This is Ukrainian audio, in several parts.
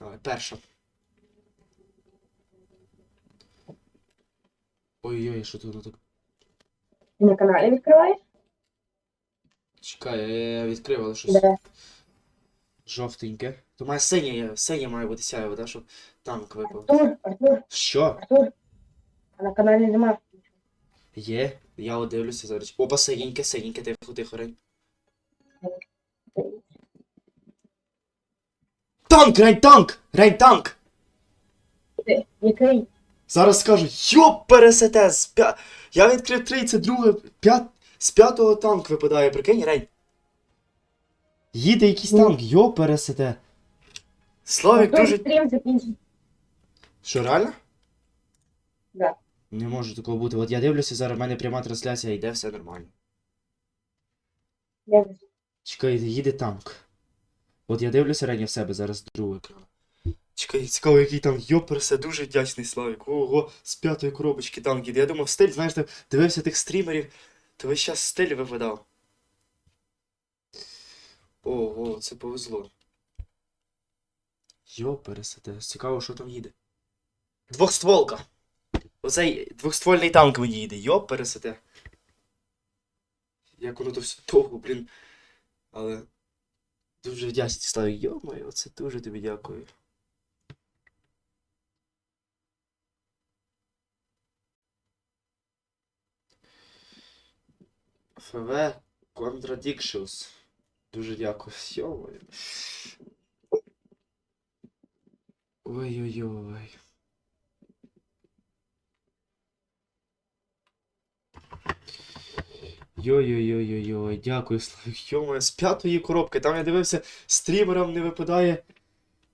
Давай, перша. Ой-ой, що тут так. На каналі відкриваєш? Чекай, я відкрив, але щось Де? жовтеньке. То має синє, синє має бути сяєво, так, щоб танк випав. Артур, Артур, Що? Артур. А на каналі нема. Є? Я от дивлюся зараз. Опа, синеньке, синеньке, тихо, тихо, рень. Танк, рень, танк! Рень, танк! Який? Зараз скажу, йоп, пересете, з п'я... Я відкрив три, це друге, п'ят... з п'ятого танк випадає, прикинь, рень. Їде якийсь Ну. танк, йоп, пересете. Славік Артур, дуже... стрім закінчить. Що, реально? Да. Не може такого бути. От я дивлюся, зараз в мене пряма трансляція йде, все нормально. Я Чекай, їде танк. От я дивлюся рані в себе, зараз другий екран. Чекай, цікаво, який там йоперсе, дуже вдячний Славік. Ого, з п'ятої коробочки танк. Я думав, стиль, знаєш, ти дивився тих стрімерів, то весь час стиль випадав. Ого, це повезло. Йоперсе, цікаво, що там їде. Двохстволка. Оцей двохствольний танк мені їде, йоперсе. Як воно то все довго, блін. Але дуже вдячний ставлю. Йо-моє, оце дуже тобі дякую. ФВ Contradictions. Дуже дякую. Йо-моє. Ой-ой-ой. Йой-йой-йой-йой, дякую, Славік. Йомо, з п'ятої коробки. Там я дивився, стрімерам не випадає.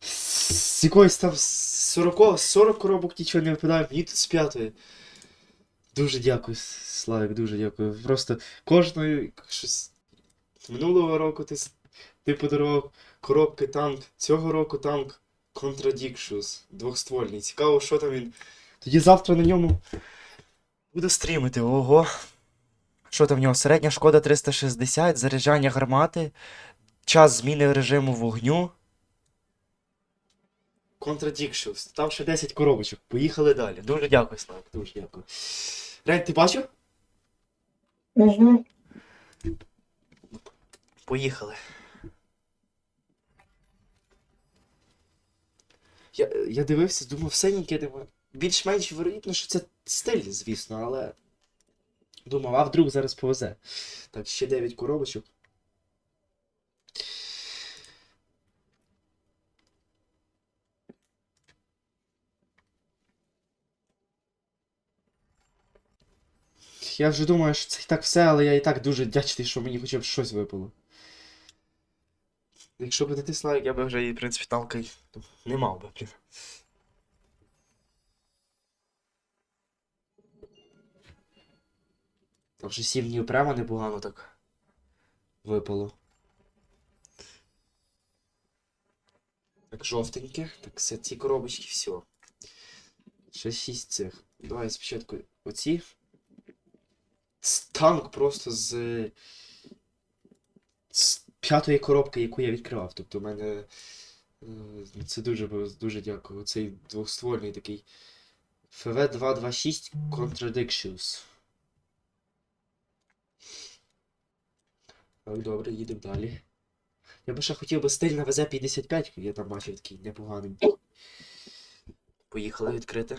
З якоїсь там 40, 40 коробок нічого не випадає, мені тут з п'ятої. Дуже дякую, Славік, дуже дякую. Просто кожної щось. Минулого року ти, ти подарував коробки танк, цього року танк Contradictions, двохствольний. Цікаво, що там він. Тоді завтра на ньому буду стрімити, ого. Що там в нього? Середня шкода 360, заряджання гармати, час зміни режиму вогню. Contradictions. Там ще 10 коробочок. Поїхали далі. Дуже дякую, Славик, дуже дякую. Рень, ти бачив? Угу. Поїхали. Я, я дивився, думав, синеньке, думаю, більш-менш вірогідно, що це стиль, звісно, але. Думав, а вдруг зараз повезе. Так, ще 9 коробочок. Я вже думаю, що це і так все, але я і так дуже вдячний, що мені хоча б щось випало. Якщо б не ти я би вже і, в принципі, танка не мав би, блін. Там вже сім днів прямо непогано так випало. Так, жовтеньке. Так, все, ці коробочки, все. Ще шість цих. Давай спочатку оці. Танк просто з. З п'ятої коробки, яку я відкривав. Тобто в мене. е, Це дуже дуже дякую. Цей двохствольний такий. FV226 Contradictions. Так, добре, їдемо далі. Я би ще хотів би стиль на ВЗ-55, я там бачив такий непоганий. Поїхали відкрити.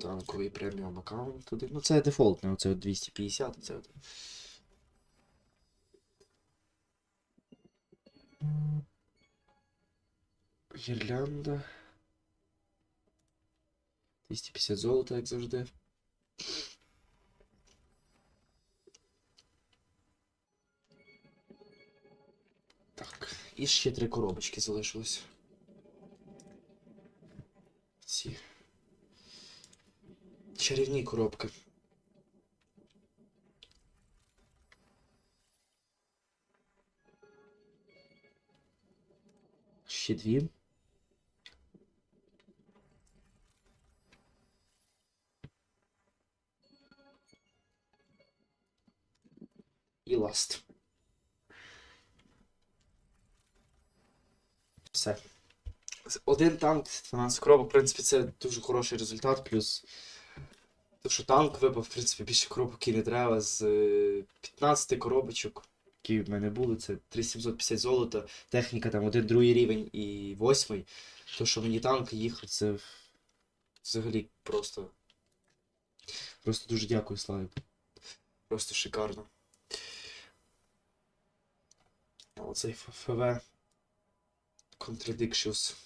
Танковий преміум аккаунт туди. Ну це дефолтне, оце от 250, це от. Гірлянда. 250 золота, як завжди. І ще три коробочки залишилось. Ці. Чарівні коробки. Ще дві. І ласт. Все. Один танк, 12 коробок, в принципі, це дуже хороший результат, плюс. То, що танк випав, в принципі, більше коробок і не треба. З е, 15 коробочок, які в мене були, це 3750 золота, техніка там один другий рівень і восьмий. То, що мені танк їхав, це взагалі просто. Просто дуже дякую, Славік. Просто шикарно. Оцей ФВ. Contradictions.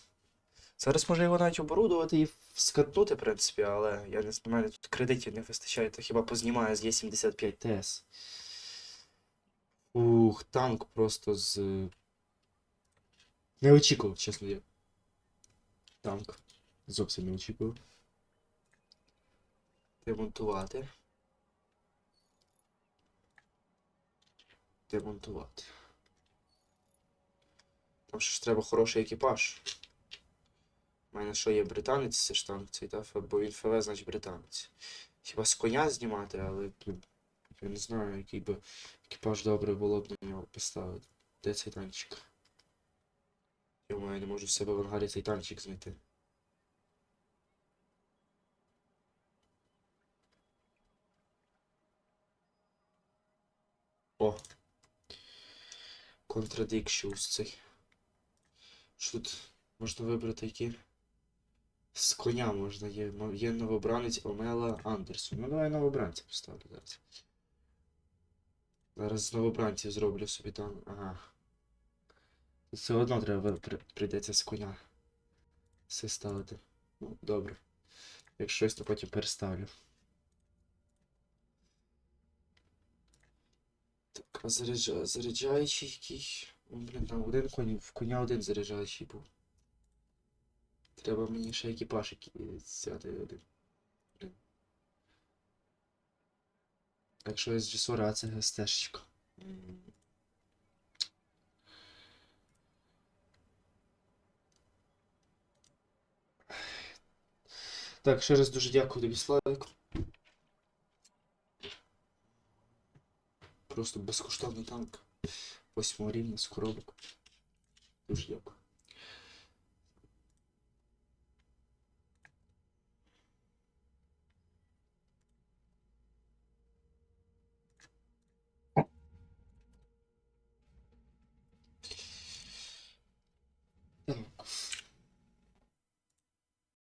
Зараз може його навіть оборудувати і скатнути, в принципі, але я не знаю, тут кредитів не вистачає, то хіба познімаю з Е75 ТС. Ух, танк просто з. Не очікував, чесно я. Танк. Зовсім не очікував. Демонтувати. Демонтувати. Там ще ж треба хороший екіпаж. У мене що є британець, це ж танк цей, та? бо він ФВ, значить британець. Хіба з коня знімати, але я не знаю, який би екіпаж добре було б на нього поставити. Де цей танчик? Я не можу в себе в ангарі цей танчик знайти. О! Contradictions цей. Що тут можна вибрати які? З коня можна є. Є новобранець Омела Андерсон. Ну давай новобранця поставлю зараз. Зараз з новобранців зроблю собі там. Ага. Все одно треба прийдеться з коня. Все ставити. Ну, добре. Якщо щось, то потім переставлю. Так, а заряджаючий який. Блін, там один конь, в коня один заряджаючий був. Треба мені ще екіпаж взяти один. Блін. Якщо з Джесора, а це ГСТшечка. Так, ще раз дуже дякую тобі, Славик. Просто безкоштовний танк. Восьмого рівня з коробок. Дуже дякую.